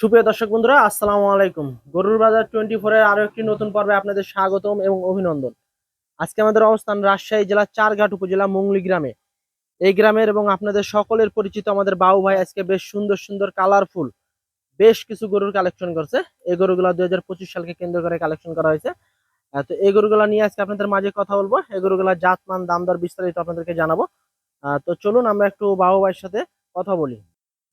সুপ্রিয় দর্শক বন্ধুরা, আসসালামু আলাইকুম। গরুর বাজার টোয়েন্টি ফোর এর আরও একটি নতুন পর্বে আপনাদের স্বাগতম এবং অভিনন্দন। আজকে আমাদের অবস্থান রাজশাহী জেলার চারঘাট উপজেলা মুংলি গ্রামে। এই গ্রামের এবং আপনাদের সকলের পরিচিত আমাদের বাবু ভাই আজকে বেশ সুন্দর সুন্দর কালারফুল বেশ কিছু গরুর কালেকশন করছে। এই গরুগুলো দুই হাজার পঁচিশ সালকে কেন্দ্র করে কালেকশন করা হয়েছে। তো এই গরুগুলো নিয়ে আজকে আপনাদের মাঝে কথা বলব। এই গরুগুলা জাতমান, দাম দর বিস্তারিত আপনাদেরকে জানাব। তো চলুন আমরা একটু বাবু ভাইয়ের সাথে কথা বলি।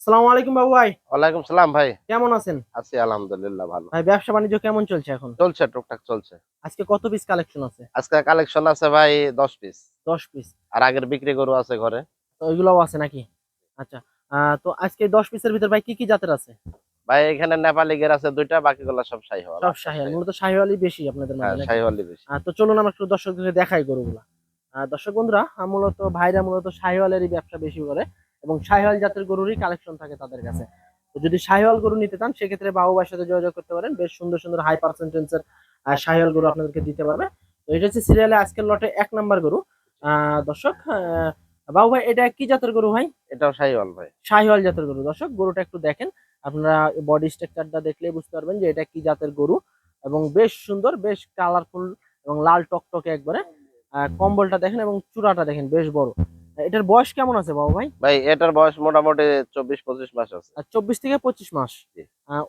আসসালামু আলাইকুম বাবু ভাই। ওয়ালাইকুম সালাম ভাই। কেমন আছেন? আছি আলহামদুলিল্লাহ ভালো। ভাই ব্যবসা বাণিজ্য কেমন চলছে এখন? চলছে টুকটাক চলছে। আজকে কত পিস কালেকশন আছে? আজকে কালেকশন আছে ভাই দশ পিস দশ পিস আর আগের বিক্রি গরু আছে ঘরে। তো ওইগুলোও আছে নাকি? আচ্ছা তো আজকে দশ পিসের ভিতর ভাই কি কি জাতের আছে? ভাই এখানে নেপালি গের আছে দুইটা বাকিগুলো সব শাহি হওয়াল সব শাহিয়াল মূলত শাহিওয়ালই বেশি আপনাদের হ্যাঁ মধ্যে নাকি? শাহি হওয়ালই বেশি। তো চলুন আমরা একটু দর্শকদেরকে দেখাই গরুগুলা। দর্শক বন্ধুরা মূলত ভাইরা মূলত শাহিওয়ালেরই ব্যবসা বেশি করে। এবং শাহিওয়াল জাতের গরুরই কালেকশন থাকে তাদের কাছে। তো যদি শাহিওয়াল গরু নিতে চান সেক্ষেত্রে ভাইয়ের সাথে যোগাযোগ করতে পারেন। বেশ সুন্দর সুন্দর হাই পার্সেন্টেন্সের শাহিওয়াল গরু আপনাদেরকে দিতে পারবে। তো এটা হচ্ছে সিরিয়ালে আজকের লটে এক নাম্বার গরু। দর্শক বাবু ভাই এটা কি জাতের গরু ভাই? এটাও শাহি হওয়াল ভাই। শাহিওয়াল জাতের গরু। দর্শক গরুটা একটু দেখেন। আপনারা বডি স্ট্রাকচারটা দেখলেই বুঝতে পারবেন যে এটা কি জাতের গরু। এবং বেশ সুন্দর বেশ কালারফুল এবং লাল টকটকে একবারে। কম্বলটা দেখেন এবং চূড়াটা দেখেন বেশ বড়। এটার বয়স কেমন আছে বাবু ভাই? ভাই এটার বয়স মোটামুটি চব্বিশ পঁচিশ মাস আছে। চব্বিশ থেকে পঁচিশ মাস।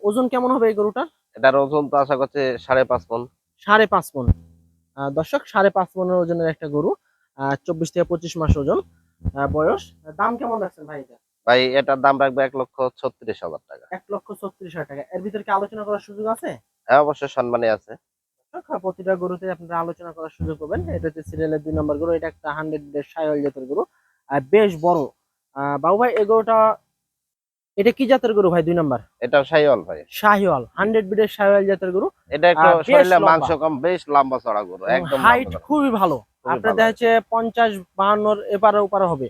ওজন কেমন হবে এই গরুটার? এটার ওজন তো আশা করছে সাড়ে পাঁচ মন। সাড়ে পাঁচ মন। দর্শক সাড়ে পাঁচ মনের ওজনের একটা গরু চব্বিশ থেকে পঁচিশ মাস ওজন বয়স। দাম কেমন রাখছেন ভাই এটা? ভাই এটার দাম রাখবে এক লক্ষ ছত্রিশ হাজার টাকা। এক লক্ষ ছত্রিশ হাজার টাকা। এর ভিতরে কি আলোচনা করার সুযোগ আছে? হ্যাঁ অবশ্যই সম্মানী আছে। প্রতিটা গরুতে আপনারা আলোচনা করার সুযোগ পাবেন। এটা হচ্ছে সিরিয়ালের দুই নম্বর গরু এটা একটা হান্ড্রেড সাইল জাতের গরু আর বেশ বড়। বাবু ভাই এই গরুটা এটা কি জাতের গরু ভাই দুই নম্বর? এটাও শাহি ভাই। শাহিওয়াল হান্ড্রেড বিডের শাহিওয়াল জাতের গরু। এটা একটু শরীরে। মাংস কম বেশ লম্বা চড়া গরু একদম হাইট খুবই ভালো। আপনার দেখা যাচ্ছে পঞ্চাশ বাহান্নর এপারে ওপারে হবে।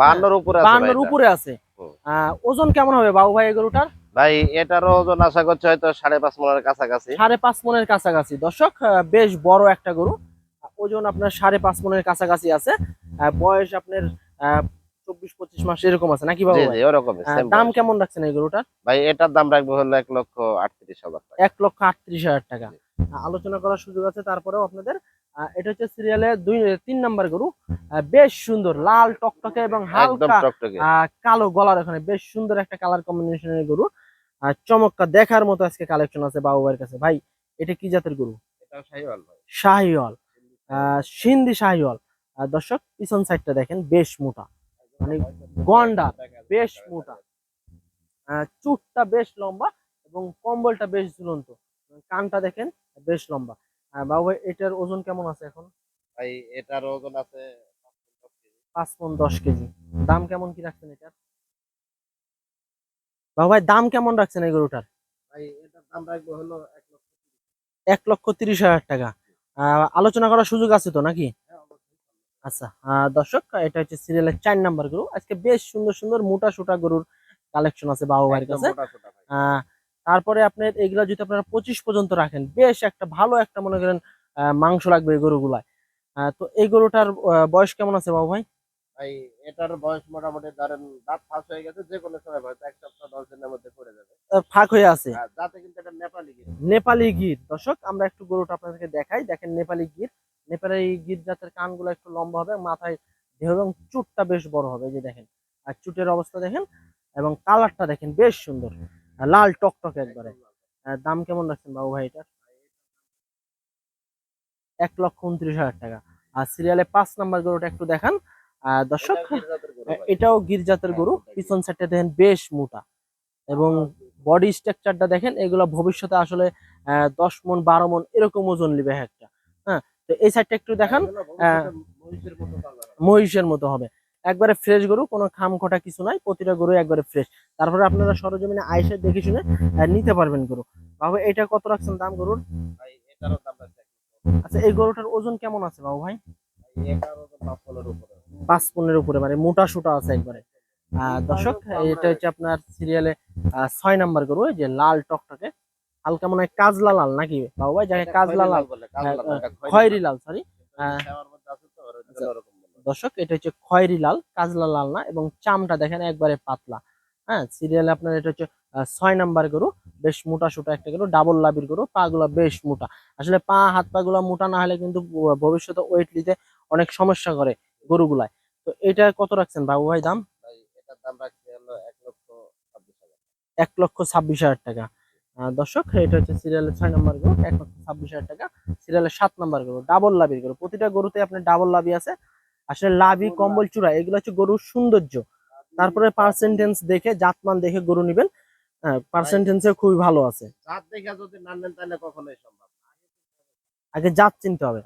বাহান্নর উপরে বাহান্নর উপরে আছে। ওজন কেমন হবে বাবু ভাই এই গরুটার? ভাই এটারও ওজন আশা করছে হয়তো সাড়ে পাঁচ মনের কাছাকাছি। সাড়ে পাঁচ মনের কাছাকাছি। দর্শক বেশ বড় একটা গরু। ওজন আপনার সাড়ে পাঁচ মনের কাছাকাছি আছে। বয়স আপনার আহ, চব্বিশ পঁচিশ মাস এরকম আছে। নাকি বাবু same দাম কেমন রাখছেন এই গরুটার? ভাই এটার দাম রাখবে হলো এক লক্ষ আটত্রিশ হাজার এক লক্ষ আটত্রিশ হাজার টাকা। আলোচনা করার সুযোগ আছে তারপরেও আপনাদের এটা হচ্ছে সিরিয়ালে দুই তিন নাম্বার গরু। বেশ সুন্দর লাল টকটকে এবং হালকা কালো গলার ওখানে বেশ সুন্দর একটা কালার কম্বিনেশনের গরু। আর চমৎকার দেখার মতো আজকে কালেকশন আছে বাবু ভাইয়ের কাছে। ভাই এটা কি জাতের গরু? শাহিওয়াল সিন্ধি শাহিওয়াল। দর্শক পিছন সাইডটা দেখেন বেশ মোটা। মানে গন্ডা বেশ মোটা। আহ, চুটটা বেশ লম্বা এবং কম্বলটা বেশ ঝুলন্ত। কানটা দেখেন বেশ লম্বা। বাবু ভাই এটার ওজন কেমন আছে এখন? ভাই এটার ওজন আছে পাঁচ মন দশ কেজি। দাম কেমন কি রাখছেন এটার? বাবু ভাই দাম কেমন রাখছেন এই গরুটার? ভাই এটার দাম রাখবে হলো এক লক্ষ তিরিশ। হাজার টাকা। আহ, আলোচনা করার সুযোগ আছে তো নাকি? আচ্ছা আহ, দর্শক এটা হচ্ছে সিরিয়ালের চার নাম্বার গরু। আজকে বেশ সুন্দর সুন্দর মোটা সোটা গরুর কালেকশন আছে বাবু ভাইয়ের কাছে। আহ, তারপরে আপনার এগুলা যদি আপনারা পঁচিশ পর্যন্ত রাখেন বেশ একটা ভালো একটা মনে করেন মাংস লাগবে এই গরুগুলায়। তো এই গরুটার বয়স কেমন আছে বাবু ভাই? ভাই এটার বয়স মোটামুটি ধরেন দাঁত ফাঁস হয়ে গেছে যে কোনো সময় হয়তো এক সপ্তাহ দশ দিনের মধ্যে করে যাবে। ফাঁক হয়ে আছে? আর যাতে কিন্তু এটা নেপালি গির। নেপালি গির। দর্শক আমরা একটু গরুটা আপনাদেরকে দেখাই। দেখেন নেপালি গির। নেপালি গির জাতের কানগুলো একটু লম্বা হবে মাথায় দেহ এবং চুটটা বেশ বড় হবে। যে দেখেন আর চুটের অবস্থা দেখেন এবং কালারটা দেখেন বেশ সুন্দর। লাল টকটক একবারে। দাম কেমন রাখছেন বাবু ভাই এটার? এক লক্ষ উনত্রিশ হাজার টাকা। আর সিরিয়ালে পাঁচ নাম্বার গরুটা একটু দেখান। দর্শক এটাও গির্জাতের গরু গির। পিছন সাইডটা দেখেন বেশ মোটা। এবং বডি স্ট্রাকচারটা দেখেন এগুলো ভবিষ্যতে আসলে আহ, দশ মন বারো মন এরকম ওজন নিবে একটা। হ্যাঁ তো এই সাইডটা একটু দেখান। এগুলো মহিষের মতো হবে। একবারে ফ্রেশ গরু কোনো খাম খোটা কিছু নাই প্রতিটা গরু একবারে ফ্রেশ তারপরে আপনারা সরজমিনে আইসে দেখে শুনে নিতে পারবেন গরু। বাবু এটা কত রাখছেন দাম গরুর। আচ্ছা এই গরুটার ওজন কেমন আছে বাবু ভাই? পাঁচ পনেরো উপরে। মানে মোটা সুটা আছে একবারে। আহ, দর্শক এটা হচ্ছে আপনার সিরিয়ালে ছয় নাম্বার গরু যে লাল টকটকে। হালকা মনে হয় কাজলা লাল নাকি? বাবু ভাই যাকে কাজলা লাল বলে, খয়েরি লাল। সরি লাল। সেওয়ার মধ্যে আছে তো, ওর জন্য ওরকম বলে। দর্শক এটা হচ্ছে খয়েরি লাল কাজলা লাল না এবং চামটা দেখেন একবারে পাতলা। হ্যাঁ সিরিয়ালে আপনার এটা হচ্ছে ছয় নাম্বার গরু বেশ মোটা সোটা একটা গরু ডাবল লাভির গরু পা গুলা বেশ মোটা। আসলে পা হাত পা গুলা মোটা না হলে কিন্তু ভবিষ্যতে ওয়েট নিতে অনেক সমস্যা করে গরুগুলায়। তো এটা কত রাখছেন বাবু ভাই দাম? এটার দাম রাখছি হলো এক লক্ষ ছাব্বিশ হাজার। এক লক্ষ ছাব্বিশ হাজার টাকা। দর্শক এটা হচ্ছে সিরিয়ালের ছয় নম্বর গরু এক লক্ষ ছাব্বিশ হাজার টাকা। সিরিয়ালের সাত নম্বর গরু ডাবল লাভির গরু। প্রতিটা গরুতে আপনার ডাবল লাভি আছে। আসলে লাভি কম্বল চূড়া এগুলো হচ্ছে গরুর সৌন্দর্য। তারপরে পার্সেন্টেন্স দেখে জাতমান দেখে গরু নিবেন। পার্সেন্টেন্সে খুবই ভালো আছে। জাত দেখে যদি না নেন তাহলে কখনোই সম্ভব। আগে জাত চিনতে হবে।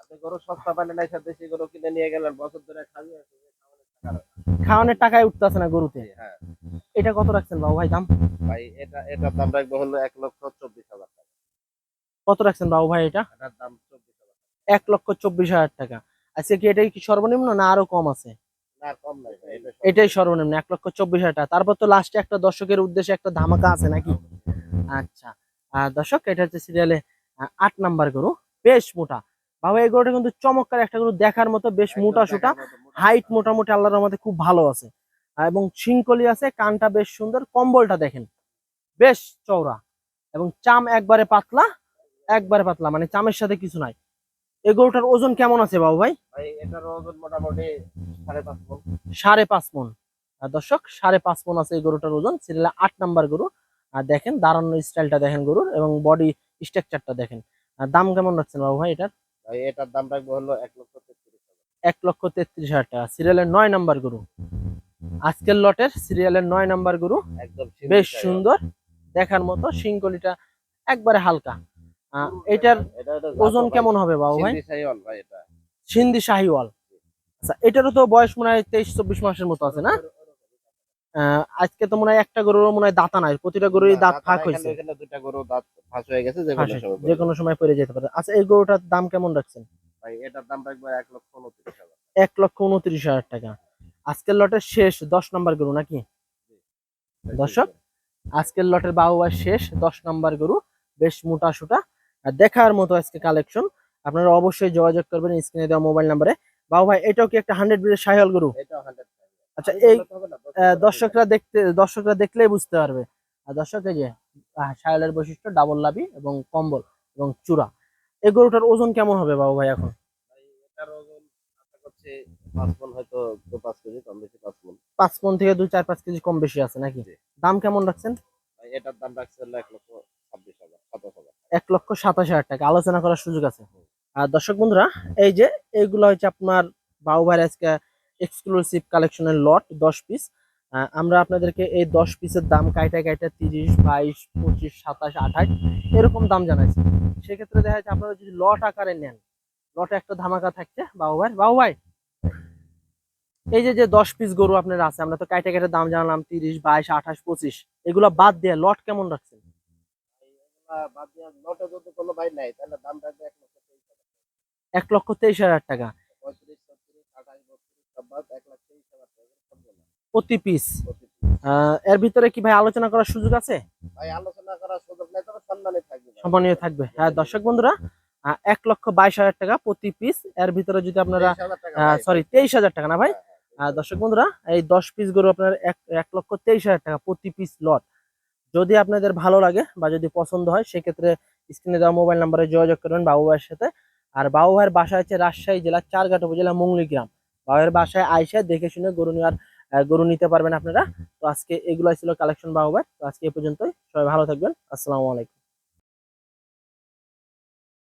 আপনি গরু সস্তা পাইলেন না দেশি গরু কিনে নিয়ে গেলেন বছর ধরে খাবি খাওয়ানোর টাকায় উঠতেছে না গরুতে। হ্যাঁ। এটা কত রাখছেন বাবু ভাই দাম? ভাই এটা এটার দাম রাখব হলো এক লক্ষ চব্বিশ হাজার টাকা। কত রাখছেন বাবু ভাই এটা? এটার দাম চব্বিশ হাজার এক লক্ষ চব্বিশ হাজার টাকা। আজকে কি এটাই কি সর্বনিম্ন না আরও কম আছে? এটাই সর্বনিম্ন এক লক্ষ চব্বিশ হাজার টাকা। তারপর তো লাস্টে একটা দর্শকের উদ্দেশ্যে একটা ধামাকা আছে নাকি? আচ্ছা দর্শক এটা হচ্ছে সিরিয়ালে আট নাম্বার গরু বেশ মোটা। বাবা এই গরুটা কিন্তু চমৎকার একটা গরু দেখার মতো বেশ মোটা সোটা। হাইট মোটামুটি আল্লাহর আমাদের খুব ভালো আছে। এবং শিংকলি আছে কানটা বেশ সুন্দর কম্বলটা দেখেন বেশ চওড়া। এবং চাম একবারে পাতলা একবারে পাতলা মানে চামের সাথে কিছু নাই। এই গরুটার ওজন কেমন আছে বাবু ভাই? এটার ওজন মোটামুটি সাড়ে পাঁচ মণ সাড়ে পাঁচ মন। দর্শক সাড়ে পাঁচ মন আছে এই গরুটার ওজন। সিরিয়ালে আট নাম্বার গরু। আর দেখেন দাঁড়ানোর স্টাইলটা দেখেন গরুর এবং বডি স্ট্রাকচারটা দেখেন। আর দাম কেমন রাখছেন বাবু ভাই এটার? এটার দাম রাখব হলো এক লক্ষ তেত্রিশ হাজার। এক লক্ষ তেত্রিশ হাজার টাকা। সিরিয়ালের নয় নাম্বার গরু। আজকের লটের সিরিয়ালের নয় নাম্বার গরু। একদম বেশ সুন্দর। দেখার মতো শিংকলিটা একবারে হালকা। এটার এটা এটা ওজন কেমন হবে বাবু ভাই? সিন্ধি শাহিওয়াল আচ্ছা এটারও তো বয়স মনে হয় তেইশ চব্বিশ মাসের মতো আছে না? আজকে তো মনে হয় একটা গরুর মনে হয় দাঁতা নাই প্রতিটা গরুরই দাঁত ফাঁক হয়েছে। এখানে গরু দাঁত ফাঁস হয়ে গেছে যে কোনো সময় পড়ে যেতে পারে। আচ্ছা এই গরুটার দাম কেমন রাখছেন? ভাই এটার দাম রাখব এক লক্ষ উনত্রিশ হাজার। এক লক্ষ উনত্রিশ হাজার টাকা। আজকের লটের শেষ দশ নাম্বার গরু নাকি? দর্শক? আজকের লটের বাহুবার শেষ দশ নাম্বার গরু বেশ মোটা সুটা। আর দেখার মতো আজকে কালেকশন আপনারা অবশ্যই যোগাযোগ করবেন স্ক্রিনে দেওয়া মোবাইল নাম্বারে বাবু ভাই এটাও কি একটা হান্ড্রেড ব্রিডের সাহিওয়াল গরু? আচ্ছা এই দর্শকরা দেখতে দর্শকরা দেখলেই বুঝতে পারবে। আর দর্শক এই যে আহ, সায়ালের বৈশিষ্ট্য ডাবল লাভি এবং কম্বল এবং চূড়া। এই গরুটার ওজন কেমন হবে বাবু ভাই এখন? পাঁচ মন পন থেকে দুই চার পাঁচ কেজি কম বেশি আছে নাকি। দাম কেমন রাখছেন? এটার দাম রাখছে এক লক্ষ ছাব্বিশ হাজার সাতাশ হাজার এক লক্ষ সাতাশ হাজার টাকা। আলোচনা করার সুযোগ আছে। আর দর্শক বন্ধুরা, এই যে এইগুলো হচ্ছে আপনার ভাইয়ের আজকে এক্সক্লুসিভ কালেকশনের লট দশ পিস আমরা আপনাদেরকে এই দশ পিসের দাম কাইটা কাইটা তিরিশ, বাইশ, পঁচিশ, সাতাশ, আঠাশ এরকম দাম জানাইছি। সেক্ষেত্রে দেখা যাচ্ছে আপনারা যদি লট আকারে নেন লটে একটা ধামাকা থাকছে বাবু ভাই এই যে যে দশ পিস গরু আপনার আছে, আমরা তো কাইটা কাইটা দাম জানালাম তিরিশ, বাইশ, আঠাশ, পঁচিশ, এগুলো বাদ দিয়ে লট কেমন রাখছেন? বাদ দিয়ে নটে যদি কোনো ভাই নাই তাহলে দাম রাখবে এক লক্ষ তেইশ হাজার এক লক্ষ তেইশ হাজার টাকা? পঁয়ত্রিশ ছত্রিশ আঠাশ বত্রিশ সব এক লাখ তেইশ হাজার টাকা প্রতি পিস এর ভিতরে কি ভাই আলোচনা করার সুযোগ আছে? ভাই আলোচনা করার সুযোগ নাই তবে সম্মানে থাকবে। থাকবে। হ্যাঁ দর্শক বন্ধুরা এক লক্ষ বাইশ হাজার টাকা প্রতি পিস এর ভিতরে যদি আপনারা 23,000 টাকা সরি তেইশ হাজার টাকা না ভাই? হ্যাঁ, আহ, দর্শক বন্ধুরা এই দশ পিস গরু আপনার এক লক্ষ তেইশ হাজার টাকা প্রতি পিস লট যদি আপনাদের ভালো লাগে বা যদি পছন্দ হয়, সেক্ষেত্রে স্ক্রিনে দেওয়া মোবাইল নাম্বারে যোগাযোগ করবেন বাবু ভাইয়ের সাথে। আর বাবু ভাইয়ের বাসা হচ্ছে রাজশাহী জেলার চারঘাট উপজেলা মঙ্গলি গ্রাম। বাবু ভাইয়ের বাসায় আইসে দেখে শুনে গরু নেওয়ার গরু নিতে পারবেন আপনারা। তো আজকে এগুলাই ছিল কালেকশন বাবু ভাই তো আজকে এ পর্যন্তই। সবাই ভালো থাকবেন। আসসালামু আলাইকুম।